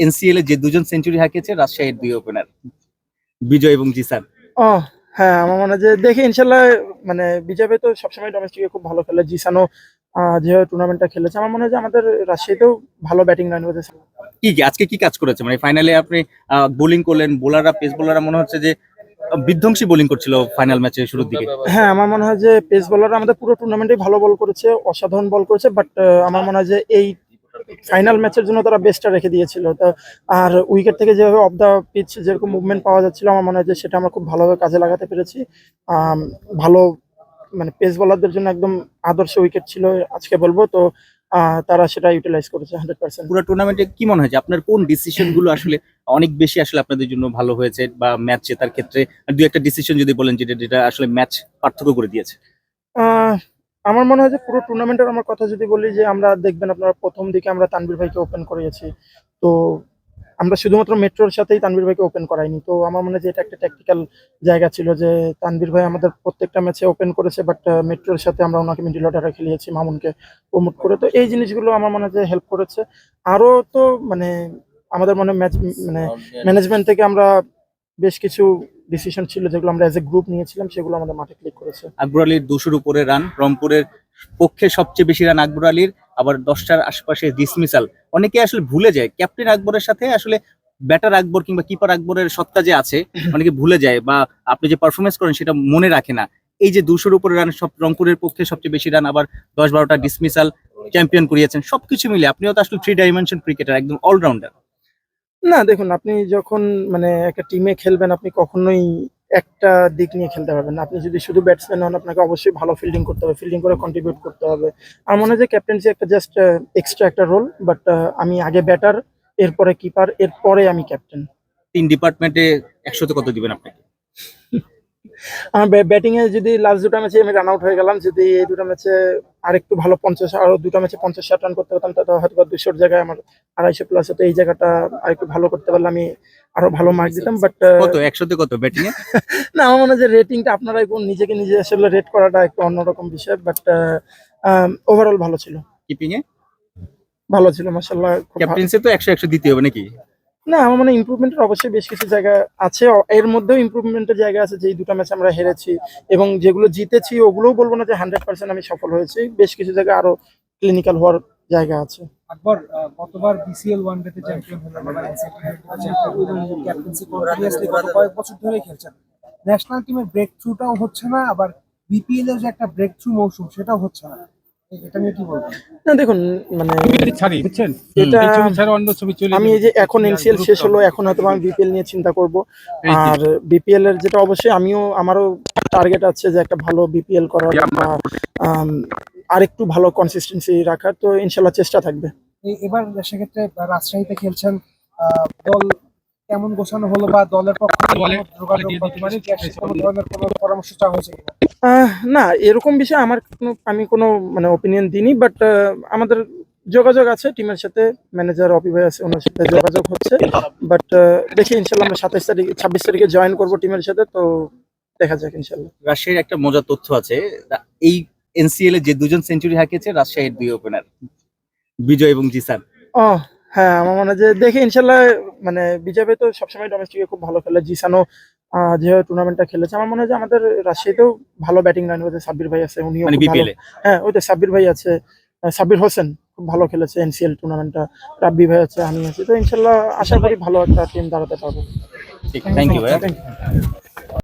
NCL এ যে দুজন century হাঁকিয়েছে রাজশাহীর দুই ওপেনার বিজয় এবং জিসান ও হ্যাঁ আমার মনে হয় যে দেখি ইনশাল্লাহ মানে বিজেপি তো সবসময় ডোমেস্টিকে খুব ভালো খেলে। জিসানো আহ, যেভাবে টুর্নামেন্টটা খেলেছে আমার মনে হয় যে আমাদের রাজশাহীতেও ভালো ব্যাটিং লাইন হয়েছে কি কি আজকে কি কাজ করেছে? মানে ফাইনালে আপনি বোলিং করলেন বোলাররা পেস বোলাররা মনে হচ্ছে যে বিধ্বংসী বোলিং করছিল ফাইনাল ম্যাচের শুরুর দিকে। হ্যাঁ আমার মনে হয় যে পেস বলাররা আমাদের পুরো টুর্নামেন্টে ভালো বল করেছে অসাধারণ বল করেছে বাট আমার মনে হয় যে এই ফাইনাল ম্যাচের জন্য তারা বেস্টটা রেখে দিয়েছিল। তো আর উইকেট থেকে যেভাবে অফ দ্য পিচ যেরকম মুভমেন্ট পাওয়া যাচ্ছিল, আমার মনে হয় যে সেটা আমরা খুব ভালোভাবে কাজে লাগাতে পেরেছি। ভালো মানে পেস বলারদের জন্য একদম আদর্শ উইকেট ছিল আজকে বলব। তো তারা সেটা ইউটিলাইজ করেছে হান্ড্রেড পার্সেন্ট পুরো টুর্নামেন্টে কি মনে হয় যে আপনার কোন ডিসিশনগুলো আসলে অনেক বেশি আসলে আপনাদের জন্য ভালো হয়েছে বা ম্যাচ জেতার ক্ষেত্রে? দুই একটা ডিসিশন যদি বলেন যেটা যেটা আসলে ম্যাচ পার্থক্য করে দিয়েছে। আমার মনে হয় যে পুরো টুর্নামেন্টের আমার কথা যদি বলি যে আমরা দেখবেন আপনারা প্রথম দিকে আমরা তানভীর ভাইকে ওপেন করিয়েছি। তো আমরা শুধুমাত্র মেট্রোর সাথেই তানভীর ভাইকে ওপেন করাইনি। তো আমার মনে হয় যে এটা একটা ট্যাকটিক্যাল জায়গা ছিল যে তানভীর ভাই আমাদের প্রত্যেকটা ম্যাচে ওপেন করেছে বাট মেট্রোর সাথে আমরা ওনাকে মিডিল অর্ডারে খেলিয়েছি মামুনকে প্রমোট করে। তো এই জিনিসগুলো আমার মনে হয় যে হেল্প করেছে। আরও তো মানে আমাদের মনে ম্যাচ মানে ম্যানেজমেন্ট থেকে আমরা বেশ কিছু ডিসিশন ছিল যেগুলো আমরা এজ এ গ্রুপ নিয়েছিলাম সেগুলো আমাদের মাঠে ক্লিক করেছে। আকবর আলীর দুশোর উপরে রান রংপুরের পক্ষে সবচেয়ে বেশি রান আকবর আলীর আবার দশটার আশপাশে ডিসমিসাল অনেকে আসলে ভুলে যায় ক্যাপ্টেন আকবরের সাথে আসলে ব্যাটার আকবর কিংবা কিপার আকবরের সত্তা যে আছে অনেকে ভুলে যায় বা আপনি যে পারফরমেন্স করেন সেটা মনে রাখে না। এই যে দুশোর উপরে রান সব রংপুরের পক্ষে সবচেয়ে বেশি রান আবার দশ বারোটা ডিসমিসাল চ্যাম্পিয়ন করিয়েছেন সবকিছু মিলে। আপনিও তো আসলে থ্রি ডাইমেনশন ক্রিকেটার একদম অলরাউন্ডার না, দেখুন, আপনি যখন মানে একটা টিমে খেলবেন, আপনি কখনোই একটা দিক নিয়ে খেলতে পারবেন আপনি যদি শুধু ব্যাটসম্যান হন, আপনাকে অবশ্যই ভালো ফিল্ডিং করতে হবে ফিল্ডিং করে কন্ট্রিবিউট করতে হবে। আর মনে হয় যে ক্যাপ্টেন্সি একটা জাস্ট এক্সট্রা একটা রোল বাট আমি আগে ব্যাটার এরপরে কিপার এরপরে আমি ক্যাপ্টেন তিন ডিপার্টমেন্টে একসাথে কত দিবেন আপনাকে? আমার ব্যাটিং এ যদি লাস্ট দুটো ম্যাচে আমি রান আউট হয়ে গেলাম যদি এই দুটো ম্যাচে আরেকটু ভালো পঞ্চাশ আরও দুটো ম্যাচে পঞ্চাশ ষাট রান করতে পারতাম তাহলে হয়তো দুশোর জায়গায় আমার আড়াইশো প্লাস হতো। এই জায়গাটা আরেকটু ভালো করতে পারলে আমি আরও ভালো মার্ক দিতাম বাট কত? একশোতে কত ব্যাটিং এ? না আমার মনে হয় যে রেটিংটা আপনারাই কোন নিজেকে নিজে আসলে রেট করাটা একটু অন্যরকম বিষয় বাট ওভারঅল ভালো ছিল। কিপিং এ? ভালো ছিল মাসাল্লাহ ক্যাপ্টেন্সি তো একশো একশো দিতে হবে নাকি? না, আমার মনে ইমপ্রুভমেন্টের অবশ্যই বেশ কিছু জায়গা আছে। এর মধ্যেও ইমপ্রুভমেন্টের জায়গা আছে যে দুটো ম্যাচ আমরা হেরেছি। এবং যেগুলো জিতেছি, ওগুলোও বলব না যে হান্ড্রেড পার্সেন্ট আমি সফল হয়েছি। বেশ কিছু জায়গায় আরও ক্লিনিক্যাল হওয়ার জায়গা আছে। গত কয়েক বছর খেলছেন। ন্যাশনাল টিমের ব্রেক থ্রুটাও হচ্ছে না, আবার বিপিএল এর যে একটা ব্রেক থ্রু মৌসুম, সেটাও হচ্ছে না। না দেখুন মানে ছাড়ি বুঝছেন? এটা আমি এই যে এখন এনসিএল শেষ হলো এখন হয়তো আমি বিপিএল নিয়ে চিন্তা করব। আর বিপিএল এর যেটা অবশ্যই আমিও আমারও টার্গেট আছে যে একটা ভালো বিপিএল করার বা আম, আরেকটু ভালো কনসিস্টেন্সি রাখার তো ইনশাল্লাহ চেষ্টা থাকবে। এবার সেক্ষেত্রে রাজশাহীতে খেলছেন আহ, দল কেমন গোছানো হলো বা দলের পক্ষ পরামর্শ চাওয়া হয়েছে আহ, না এরকম বিষয়ে আমার কোনো আমি কোনো মানে ওপিনিয়ন দিইনি বাট আমাদের যোগাযোগ আছে টিমের সাথে। ম্যানেজার অপি ভাই আছে ওনার সাথে যোগাযোগ হচ্ছে। বাট দেখি ইনশাল্লাহ আমরা সাতাইশ তারিখ ছাব্বিশ তারিখে জয়েন করব টিমের সাথে তো দেখা যাক ইনশাল্লাহ। রাজশাহীর একটা মজার তথ্য আছে। এই এনসিএল এ যে দুজন সেঞ্চুরি হাঁকিয়েছে রাজশাহীর দুই ওপেনার বিজয় এবং জিসান। ও হ্যাঁ আমার মনে হয় যে দেখি ইনশাল্লাহ মানে বিজেপি তো সবসময় ডোমেস্টিকে খুব ভালো খেলে। জিসানো যেভাবে টুর্নামেন্টটা খেলেছে আমার মনে হয় যে আমাদের রাজশাহীতেও ভালো ব্যাটিং লাইন হয়েছে সাব্বির ভাই আছে উনিও মানে হ্যাঁ ওই তো সাব্বির ভাই আছে সাব্বির হোসেন খুব ভালো খেলেছে এনসিএল টুর্নামেন্টটা রাব্বি ভাই আছে আমি আছি। তো ইনশাল্লাহ আশা করি ভালো একটা টিম দাঁড়াতে পারব। ঠিক থ্যাংক ইউ ভাইয়া। Thank you.